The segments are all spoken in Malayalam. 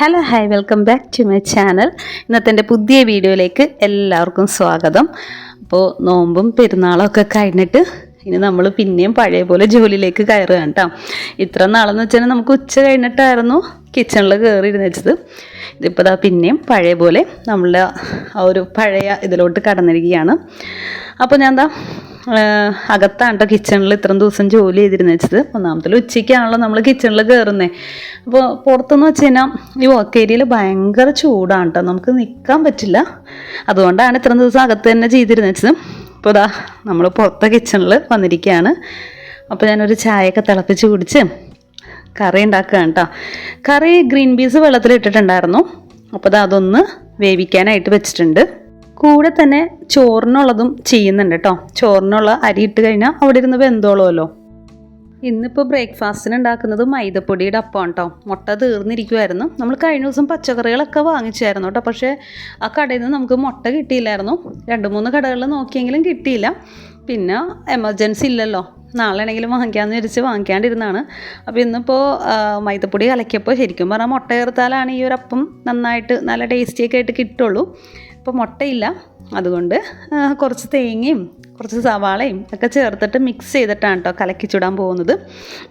Hello hi welcome back to my channel ഇന്നത്തെ എന്റെ പുതിയ വീഡിയോയിലേക്ക് എല്ലാവർക്കും സ്വാഗതം. അപ്പോൾ നോമ്പും പെരുന്നാളൊക്കെ കഴിഞ്ഞിട്ട് ഇനി നമ്മൾ പിന്നെയും പഴയ പോലെ ജോലിയിലേക്ക് കയറുകയാണ് കേട്ടോ. ഇത്ര നാളെന്ന് വെച്ചാൽ നമുക്ക് ഉച്ച കഴിഞ്ഞിട്ടായിരുന്നു കിച്ചണിൽ കയറിയിരുന്ന് വെച്ചത് ഇതിപ്പോൾ ദാ പിന്നെയും പഴയ പോലെ നമ്മളുടെ ആ ഒരു പഴയ ഇതിലോട്ട് കടന്നിരിക്കുകയാണ്. അപ്പോൾ ഞാൻ എന്താ അകത്താണ് കേട്ടോ കിച്ചണിൽ ഇത്രയും ദിവസം ജോലി ചെയ്തിരുന്നു വെച്ചത്. ഒന്നാമത്തിൽ ഉച്ചയ്ക്കാണല്ലോ നമ്മൾ കിച്ചണിൽ കയറുന്നത് അപ്പോൾ പുറത്തുനിന്ന് വെച്ച് കഴിഞ്ഞാൽ ഈ വർക്ക് ഭയങ്കര ചൂടാണ് കേട്ടോ നമുക്ക് നിൽക്കാൻ പറ്റില്ല. അതുകൊണ്ടാണ് ഇത്രയും ദിവസം അകത്ത് തന്നെ ചെയ്തിരുന്നു വെച്ചത്. അപ്പോൾ ഇതാ നമ്മൾ പുറത്തെ കിച്ചണിൽ വന്നിരിക്കുകയാണ് അപ്പോൾ ഞാനൊരു ചായയൊക്കെ തിളപ്പിച്ച് കുടിച്ച് കറി ഉണ്ടാക്കുകയാണ് കേട്ടോ കറി ഗ്രീൻ പീസ് വെള്ളത്തിലിട്ടിട്ടുണ്ടായിരുന്നു. അപ്പോൾ അത് അതൊന്ന് വേവിക്കാനായിട്ട് വെച്ചിട്ടുണ്ട്. കൂടെ തന്നെ ചോറിനുള്ളതും ചെയ്യുന്നുണ്ട് കേട്ടോ ചോറിനുള്ള അരി ഇട്ട് കഴിഞ്ഞാൽ അവിടെ ഇരുന്ന് വെന്തോളുമല്ലോ ഇന്നിപ്പോൾ ബ്രേക്ക്ഫാസ്റ്റിന് ഉണ്ടാക്കുന്നത് മൈദപ്പൊടിയുടെ അപ്പം കേട്ടോ മുട്ട തീർന്നിരിക്കുമായിരുന്നു നമ്മൾ കഴിഞ്ഞ ദിവസം പച്ചക്കറികളൊക്കെ വാങ്ങിച്ചായിരുന്നു കേട്ടോ പക്ഷേ ആ കടയിൽ നിന്ന് നമുക്ക് മുട്ട കിട്ടിയില്ലായിരുന്നു. രണ്ട് മൂന്ന് കടകളിൽ നോക്കിയെങ്കിലും കിട്ടിയില്ല. പിന്നെ എമർജൻസി ഇല്ലല്ലോ. നാളെ ആണെങ്കിലും വാങ്ങിക്കാമെന്ന് വിചാരിച്ച് വാങ്ങിക്കാണ്ടിരുന്നാണ് അപ്പോൾ ഇന്നിപ്പോൾ മൈദപ്പൊടി കലക്കിയപ്പോൾ ശരിക്കും പറഞ്ഞാൽ മുട്ട ചേർത്താലാണ് ഈ ഒരു അപ്പം നന്നായിട്ട് നല്ല ടേസ്റ്റിയൊക്കെ ആയിട്ട് കിട്ടുള്ളൂ. ഇപ്പോൾ മുട്ടയില്ല. അതുകൊണ്ട് കുറച്ച് തേങ്ങയും കുറച്ച് സവാളയും ഒക്കെ ചേർത്തിട്ട് മിക്സ് ചെയ്തിട്ടാണ് കേട്ടോ കലക്കി ചുടാൻ പോകുന്നത്.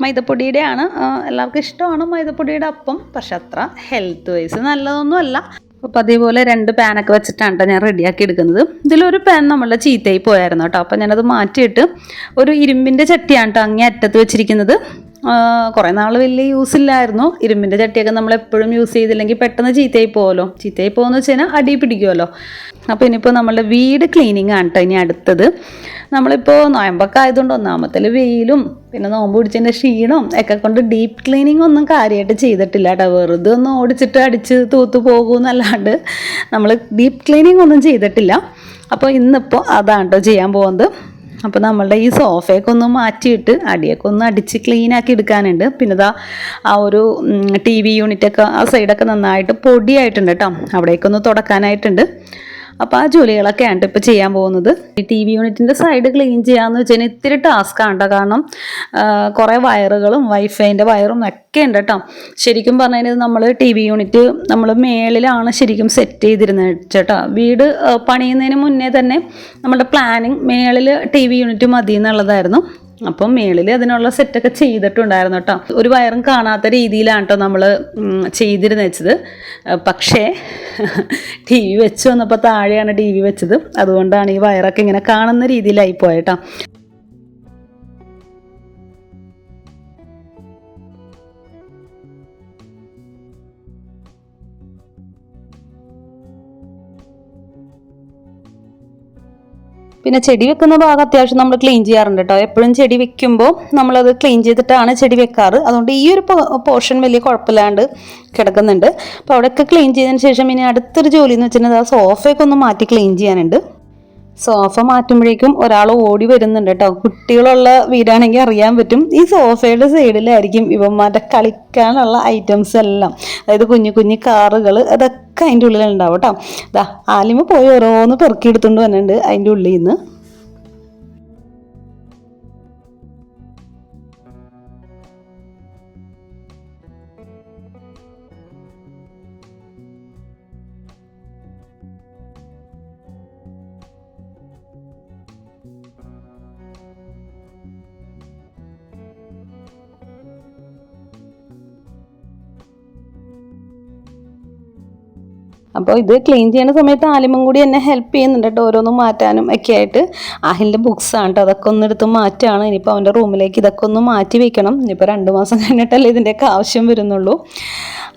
മൈദപ്പൊടിയുടെ ആണ് എല്ലാവർക്കും ഇഷ്ടമാണ് മൈദപ്പൊടിയുടെ അപ്പം. പക്ഷെ അത്ര ഹെൽത്ത് വൈസ് നല്ലതൊന്നും അല്ല. അപ്പോൾ അതേപോലെ രണ്ട് പാനൊക്കെ വെച്ചിട്ടാണ് കേട്ടോ ഞാൻ റെഡിയാക്കി എടുക്കുന്നത്. ഇതിലൊരു പാൻ നമ്മളുടെ ചീത്തയായി പോയായിരുന്നു കേട്ടോ അപ്പോൾ ഞാനത് മാറ്റിയിട്ട് ഒരു ഇരുമ്പിന്റെ ചട്ടിയാണ് കേട്ടോ അങ്ങേ അറ്റത്ത് വെച്ചിരിക്കുന്നത്. കുറേ നാൾ വലിയ യൂസ് ഇല്ലായിരുന്നു. ഇരുമ്പിന്റെ ചട്ടിയൊക്കെ നമ്മൾ എപ്പോഴും യൂസ് ചെയ്തില്ലെങ്കിൽ പെട്ടെന്ന് ചീത്തയായി പോകുമല്ലോ ചീത്തയായി പോകുമെന്ന് വെച്ച് കഴിഞ്ഞാൽ അടി പിടിക്കുമല്ലോ അപ്പോൾ ഇനിയിപ്പോൾ നമ്മളുടെ വീട് ക്ലീനിങ് ആണ് കേട്ടോ ഇനി അടുത്തത്. നമ്മളിപ്പോൾ നോയമ്പൊക്കെ ആയതുകൊണ്ട് ഒന്നാമത്തിൽ വെയിലും പിന്നെ നോമ്പ് പിടിച്ചതിന്റെ ക്ഷീണവും ഒക്കെ കൊണ്ട് ഡീപ്പ് ക്ലീനിങ് ഒന്നും കാര്യമായിട്ട് ചെയ്തിട്ടില്ല കേട്ടോ വെറുതെ ഒന്ന് ഓടിച്ചിട്ട് അടിച്ച് തൂത്ത് പോകുമെന്നല്ലാണ്ട് നമ്മൾ ഡീപ്പ് ക്ലീനിങ് ഒന്നും ചെയ്തിട്ടില്ല. അപ്പോൾ ഇന്നിപ്പോൾ അതാണ് കേട്ടോ ചെയ്യാൻ പോകുന്നത് അപ്പോൾ നമ്മളുടെ ഈ സോഫയൊക്കെ ഒന്ന് മാറ്റിയിട്ട് അടിയൊക്കെ ഒന്ന് അടിച്ച് ക്ലീനാക്കി എടുക്കാനുണ്ട്. പിന്നെ ഇതാ ആ ഒരു ടി വി യൂണിറ്റൊക്കെ ആ സൈഡൊക്കെ നന്നായിട്ട് പൊടിയായിട്ടുണ്ട് കേട്ടോ അവിടേക്കൊന്ന് തുടക്കാനായിട്ടുണ്ട്. അപ്പോൾ ആ ജോലികളൊക്കെയാണ് ഇപ്പോൾ ചെയ്യാൻ പോകുന്നത്. ടി വി യൂണിറ്റിന്റെ സൈഡ് ക്ലീൻ ചെയ്യാന്ന് വെച്ചാൽ ഇത്തിരി ടാസ്ക്കാണ് കേട്ടോ കാരണം കുറേ വയറുകളും വൈഫൈന്റെ വയറും ഒക്കെ ഉണ്ട് കേട്ടോ ശരിക്കും പറഞ്ഞു കഴിഞ്ഞാൽ നമ്മൾ ടി വി യൂണിറ്റ് നമ്മൾ മേളിലാണ് ശരിക്കും സെറ്റ് ചെയ്തിരുന്നത് ചേട്ടാ വീട് പണിയുന്നതിന് മുന്നേ തന്നെ നമ്മുടെ പ്ലാനിങ് മേളിൽ ടി വി യൂണിറ്റ് മതി എന്നുള്ളതായിരുന്നു അപ്പം മേളിൽ അതിനുള്ള സെറ്റൊക്കെ ചെയ്തിട്ടുണ്ടായിരുന്നു കേട്ടോ. ഒരു വയറും കാണാത്ത രീതിയിലാണ് കേട്ടോ നമ്മൾ ചെയ്തിരുന്നു വെച്ചത്. പക്ഷേ ടി വി വെച്ച് വന്നപ്പോൾ താഴെയാണ് ടി വി വെച്ചത്. അതുകൊണ്ടാണ് ഈ വയറൊക്കെ ഇങ്ങനെ കാണുന്ന രീതിയിലായി പോയേട്ടോ പിന്നെ ചെടി വെക്കുന്ന ഭാഗം അത്യാവശ്യം നമ്മൾ ക്ലീൻ ചെയ്യാറുണ്ട് കേട്ടോ എപ്പോഴും ചെടി വെക്കുമ്പോൾ നമ്മളത് ക്ലീൻ ചെയ്തിട്ടാണ് ചെടി വെക്കാറ്. അതുകൊണ്ട് ഈ ഒരു പോർഷൻ വലിയ കുഴപ്പമില്ലാണ്ട് കിടക്കുന്നുണ്ട്. അപ്പോൾ അവിടെയൊക്കെ ക്ലീൻ ചെയ്തതിന് ശേഷം ഇനി അടുത്തൊരു ജോലി എന്ന് വെച്ചിട്ടുണ്ടെങ്കിൽ ആ സോഫയൊക്കെ ഒന്ന് മാറ്റി ക്ലീൻ ചെയ്യാനുണ്ട്. സോഫ മാറ്റുമ്പോഴേക്കും ഒരാൾ ഓടി വരുന്നുണ്ട് കേട്ടോ. കുട്ടികളുള്ള വീടാണെങ്കിൽ അറിയാൻ പറ്റും. ഈ സോഫയുടെ സൈഡിലായിരിക്കും ഇവന്മാരുടെ കളിക്കാനുള്ള ഐറ്റംസ് എല്ലാം. അതായത് കുഞ്ഞു കുഞ്ഞു കാറുകൾ അതൊക്കെ അതിന്റെ ഉള്ളിലുണ്ടാവും കേട്ടോ. ദാ ആലിമ പോയി ഓരോന്ന് പെറുക്കിയെടുത്തുകൊണ്ട് വന്നിട്ടുണ്ട് അതിന്റെ ഉള്ളിൽ നിന്ന് അപ്പോൾ ഇത് ക്ലീൻ ചെയ്യുന്ന സമയത്ത് ആലിമും കൂടി എന്നെ ഹെൽപ്പ് ചെയ്യുന്നുണ്ട് കേട്ടോ ഓരോന്നും മാറ്റാനും ഒക്കെ ആയിട്ട്. ആഹിലിന്റെ ബുക്സ് ആണ് കേട്ടോ അതൊക്കെ ഒന്ന് എടുത്ത് മാറ്റുകയാണ്. ഇനിയിപ്പോൾ അവന്റെ റൂമിലേക്ക് ഇതൊക്കെ ഒന്ന് മാറ്റി വെക്കണം. ഇനിയിപ്പോൾ രണ്ട് മാസം കഴിഞ്ഞിട്ടല്ലേ ഇതിന്റെയൊക്കെ ആവശ്യം വരുന്നുള്ളൂ.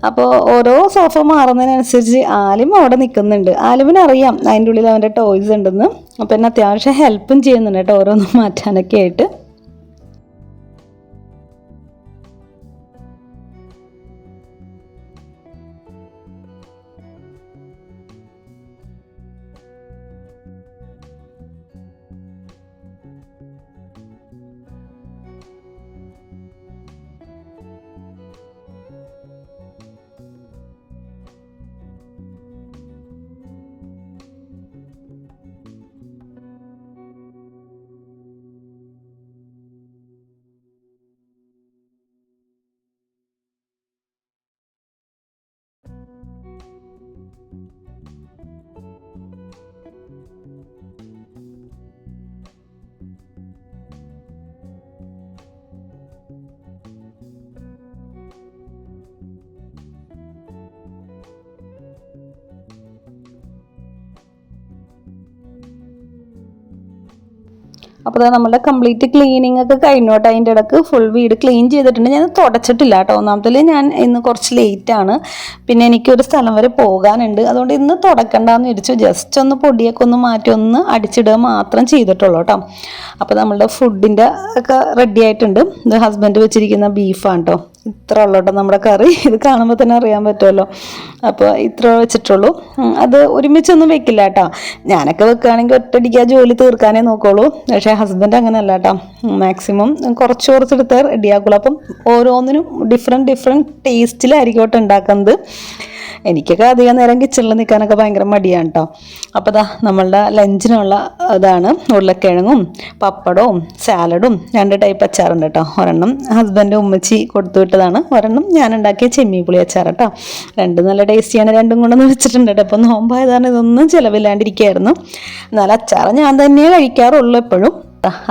അപ്പോൾ ഓരോ സോഫ മാറുന്നതിനനുസരിച്ച് ആലിം അവിടെ നിൽക്കുന്നുണ്ട്. ആലിമിനറിയാം അതിന്റെ ഉള്ളിൽ അവന്റെ ടോയ്സ് ഉണ്ടെന്ന്. അപ്പോൾ എന്നെ അത്യാവശ്യം ഹെൽപ്പും ചെയ്യുന്നുണ്ട് കേട്ടോ ഓരോന്നും മാറ്റാനൊക്കെ ആയിട്ട്. അപ്പോൾ നമ്മളുടെ കംപ്ലീറ്റ് ക്ലീനിങ് ഒക്കെ കഴിഞ്ഞോട്ടെ. അതിന്റെ ഇടയ്ക്ക് ഫുൾ വീട് ക്ലീൻ ചെയ്തിട്ടുണ്ട്. ഞാൻ തുടച്ചിട്ടില്ല കേട്ടോ. ഒന്നാമത്തിൽ ഞാൻ ഇന്ന് കുറച്ച് ലേറ്റ് ആണ്. പിന്നെ എനിക്കൊരു സ്ഥലം വരെ പോകാനുണ്ട്. അതുകൊണ്ട് ഇന്ന് തുടക്കണ്ടെന്ന് വിരിച്ചു ജസ്റ്റ് ഒന്ന് പൊടിയൊക്കെ ഒന്ന് മാറ്റി ഒന്ന് അടിച്ചിടുക മാത്രം ചെയ്തിട്ടുള്ളൂ കേട്ടോ. അപ്പോൾ നമ്മളുടെ ഫുഡിന്റെ ഒക്കെ റെഡി ആയിട്ടുണ്ട്. ഇത് ഹസ്ബൻഡ് വെച്ചിരിക്കുന്ന ബീഫാണ് കേട്ടോ. ഇത്ര ഉള്ളൂ കേട്ടോ നമ്മുടെ കറി. ഇത് കാണുമ്പോൾ തന്നെ അറിയാൻ പറ്റുമല്ലോ. അപ്പോൾ ഇത്ര വെച്ചിട്ടുള്ളൂ. അത് ഒരുമിച്ചൊന്നും വെക്കില്ല കേട്ടോ. ഞാനൊക്കെ വെക്കുകയാണെങ്കിൽ ഒറ്റടിക്ക് ആ ജോലി തീർക്കാനേ നോക്കുള്ളൂ. പക്ഷേ ഹസ്ബൻഡ് അങ്ങനെയല്ല കേട്ടോ. മാക്സിമം കുറച്ച് കുറച്ചെടുത്ത് റെഡിയാക്കുള്ളൂ അപ്പം ഓരോന്നിനും ഡിഫറെന്റ് ഡിഫറെന്റ് ടേസ്റ്റിലായിരിക്കും കേട്ടോ ഉണ്ടാക്കുന്നത്. എനിക്കൊക്കെ അധികം നേരം കിച്ചണിൽ നിൽക്കാനൊക്കെ ഭയങ്കര മടിയാണ് കേട്ടോ അപ്പോൾ ദാ നമ്മളുടെ ലഞ്ചിനുള്ള ഇതാണ് ഉരുളക്കിഴങ്ങും പപ്പടവും സാലഡും രണ്ട് ടൈപ്പ് അച്ചാറുണ്ട് കേട്ടോ ഒരെണ്ണം ഹസ്ബൻഡ് ഉമ്മച്ചി കൊടുത്തു വിട്ടതാണ്. ഒരെണ്ണം ഞാൻ ഉണ്ടാക്കിയ ചെമ്മീൻ പുളി അച്ചാർ കേട്ടോ രണ്ടും നല്ല ടേസ്റ്റിയാണ് രണ്ടും കൊണ്ടൊന്ന് വെച്ചിട്ടുണ്ട് കേട്ടോ അപ്പോൾ നോമ്പായതാണ് ഇതൊന്നും ചിലവില്ലാണ്ടിരിക്കുകയായിരുന്നു എന്നാൽ അച്ചാർ ഞാൻ തന്നെ കഴിക്കാറുള്ളൂ എപ്പോഴും.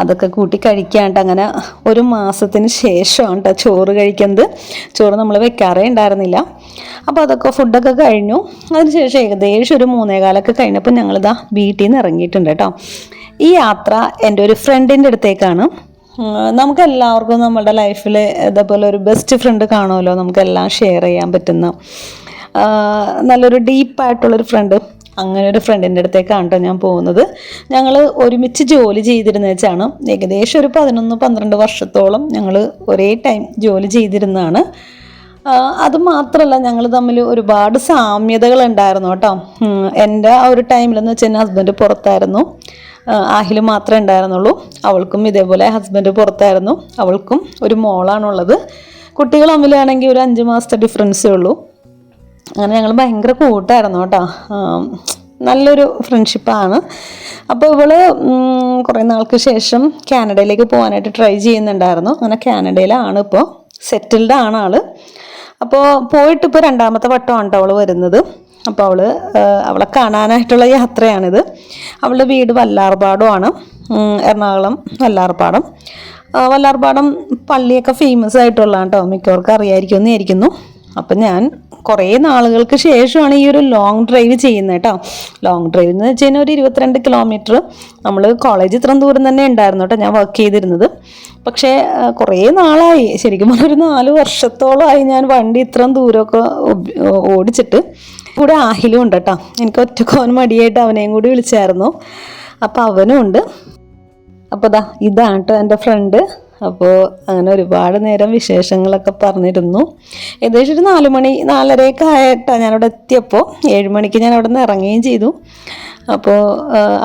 അതൊക്കെ കൂട്ടി കഴിക്കാണ്ട് അങ്ങനെ ഒരു മാസത്തിന് ശേഷമാണ് കേട്ടോ ചോറ് കഴിക്കുന്നത്. ചോറ് നമ്മൾ വെക്കാറേ ഉണ്ടായിരുന്നില്ല. അപ്പോൾ അതൊക്കെ ഫുഡൊക്കെ കഴിഞ്ഞു. അതിനുശേഷം ഏകദേശം ഒരു മൂന്നേകാലൊക്കെ കഴിഞ്ഞപ്പോൾ ഞങ്ങളിതാ വീട്ടിൽ നിന്ന് ഇറങ്ങിയിട്ടുണ്ട് കേട്ടോ ഈ യാത്ര എന്റെ ഒരു ഫ്രണ്ടിന്റെ അടുത്തേക്കാണ്. നമുക്ക് എല്ലാവർക്കും നമ്മുടെ ലൈഫിൽ ഇതേപോലെ ഒരു ബെസ്റ്റ് ഫ്രണ്ട് കാണുമല്ലോ നമുക്കെല്ലാം ഷെയർ ചെയ്യാൻ പറ്റുന്ന. നല്ലൊരു ഡീപ്പായിട്ടുള്ളൊരു ഫ്രണ്ട്. അങ്ങനെ ഒരു ഫ്രണ്ടിന്റെ അടുത്തേക്കാണ് കേട്ടോ ഞാൻ പോകുന്നത്. ഞങ്ങൾ ഒരുമിച്ച് ജോലി ചെയ്തിരുന്ന വെച്ചാണ് ഏകദേശം ഒരു പതിനൊന്ന് പന്ത്രണ്ട് വർഷത്തോളം ഞങ്ങൾ ഒരേ ടൈം ജോലി ചെയ്തിരുന്നതാണ്. അത് മാത്രമല്ല ഞങ്ങൾ തമ്മിൽ ഒരുപാട് സാമ്യതകൾ ഉണ്ടായിരുന്നു കേട്ടോ എന്റെ ആ ഒരു ടൈമിലെന്ന് വെച്ചാൽ എന്റെ ഹസ്ബൻഡ് പുറത്തായിരുന്നു. ആഹിൽ മാത്രമേ ഉണ്ടായിരുന്നുള്ളൂ. അവൾക്കും ഇതേപോലെ ഹസ്ബൻഡ് പുറത്തായിരുന്നു. അവൾക്കും ഒരു മോളാണുള്ളത്. കുട്ടികൾ തമ്മിലാണെങ്കിൽ ഒരു അഞ്ച് മാസത്തെ ഡിഫറൻസേ ഉള്ളൂ. അങ്ങനെ ഞങ്ങൾ ഭയങ്കര കൂട്ടായിരുന്നു കേട്ടോ. നല്ലൊരു ഫ്രണ്ട്ഷിപ്പാണ് അപ്പോൾ ഇവൾ കുറേ നാൾക്ക് ശേഷം കാനഡയിലേക്ക് പോകാനായിട്ട് ട്രൈ ചെയ്യുന്നുണ്ടായിരുന്നു. അങ്ങനെ കാനഡയിലാണ് ഇപ്പോൾ സെറ്റിൽഡ് ആണ് ആൾ. അപ്പോൾ പോയിട്ട് ഇപ്പോൾ രണ്ടാമത്തെ വട്ടമാണ് കേട്ടോ അവൾ വരുന്നത്. അപ്പോൾ അവൾ അവളെ കാണാനായിട്ടുള്ള യാത്രയാണിത്. അവളുടെ വീട് വല്ലാർപാടമാണ്. എറണാകുളം വല്ലാർപാടം. വല്ലാർപാടം പള്ളിയൊക്കെ ഫേമസ് ആയിട്ടുള്ളതാണ് കേട്ടോ മിക്കവർക്കും അറിയായിരിക്കും എന്നായിരിക്കുന്നു അപ്പം ഞാൻ കുറേ നാളുകൾക്ക് ശേഷമാണ് ഈ ഒരു ലോങ് ഡ്രൈവ് ചെയ്യുന്നത് കേട്ടോ. ലോങ് ഡ്രൈവ് എന്ന് വെച്ച് കഴിഞ്ഞാൽ ഒരു ഇരുപത്തിരണ്ട് കിലോമീറ്റർ നമ്മൾ കോളേജ് ഇത്രയും ദൂരം തന്നെ ഉണ്ടായിരുന്നു കേട്ടോ ഞാൻ വർക്ക് ചെയ്തിരുന്നത്. പക്ഷേ കുറേ നാളായി. ശരിക്കും പറഞ്ഞൊരു നാല് വർഷത്തോളമായി ഞാൻ വണ്ടി ഇത്രയും ദൂരമൊക്കെ ഓടിച്ചിട്ട് കൂടെ ആഹിലും ഉണ്ട് കേട്ടോ. എനിക്ക് ഒറ്റക്കോൻ മടിയായിട്ട് അവനെയും കൂടി വിളിച്ചായിരുന്നു. അപ്പോൾ അവനും ഉണ്ട്. അപ്പോൾ ദാ ഇതാണ് കേട്ടോ എന്റെ ഫ്രണ്ട് അപ്പോൾ അങ്ങനെ ഒരുപാട് നേരം വിശേഷങ്ങളൊക്കെ പറഞ്ഞിരുന്നു. ഏകദേശം ഒരു നാല് മണി നാലരയൊക്കെ ആയിട്ടാണ് ഞാനവിടെ എത്തിയപ്പോൾ ഏഴ് മണിക്ക് ഞാൻ അവിടെ നിന്ന് ഇറങ്ങുകയും ചെയ്തു. അപ്പോൾ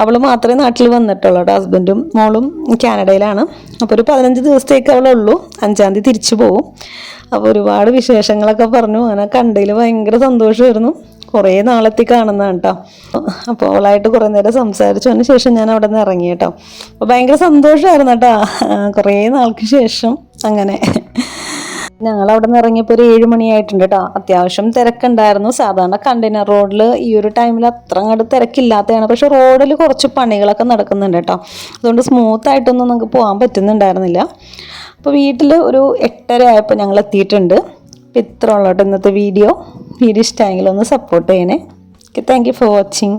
അവൾ മാത്രമേ നാട്ടിൽ വന്നിട്ടുള്ളൂ. കേട്ടോ ഹസ്ബൻഡും മോളും കാനഡയിലാണ്. അപ്പോൾ ഒരു പതിനഞ്ച് ദിവസത്തേക്ക് അവളുള്ളൂ. അഞ്ചാം തീയതി തിരിച്ചു പോകും അപ്പോൾ ഒരുപാട് വിശേഷങ്ങളൊക്കെ പറഞ്ഞു. അങ്ങനെ കണ്ടതിൽ ഭയങ്കര സന്തോഷമായിരുന്നു. കുറേ നാളെത്തി കാണുന്നതാണ് കേട്ടോ അപ്പോൾ അവളായിട്ട് കുറേ നേരം സംസാരിച്ചതിന് ശേഷം ഞാൻ അവിടെ നിന്ന് ഇറങ്ങി കേട്ടോ അപ്പോൾ ഭയങ്കര സന്തോഷമായിരുന്നു കേട്ടോ കുറേ നാൾക്ക് ശേഷം അങ്ങനെ. ഞങ്ങൾ അവിടെ നിന്ന് ഇറങ്ങിയപ്പോൾ ഒരു ഏഴ് മണിയായിട്ടുണ്ട് കേട്ടോ അത്യാവശ്യം തിരക്കുണ്ടായിരുന്നു. സാധാരണ കണ്ടെയ്നർ റോഡിൽ ഈ ഒരു ടൈമിൽ അത്ര അങ്ങോട്ട് തിരക്കില്ലാത്തതാണ്. പക്ഷെ റോഡിൽ കുറച്ച് പണികളൊക്കെ നടക്കുന്നുണ്ട് കേട്ടോ അതുകൊണ്ട് സ്മൂത്ത് ആയിട്ടൊന്നും നമുക്ക് പോകാൻ പറ്റുന്നുണ്ടായിരുന്നില്ല. അപ്പോൾ വീട്ടിൽ ഒരു എട്ടര ആയപ്പോൾ ഞങ്ങൾ എത്തിയിട്ടുണ്ട്. അപ്പോൾ ഇത്ര ഇന്നത്തെ വീഡിയോ വീഡിയോ ഇഷ്ടമായെങ്കിൽ ഒന്ന് സപ്പോർട്ട് ചെയ്യണേ. Okay thank you for watching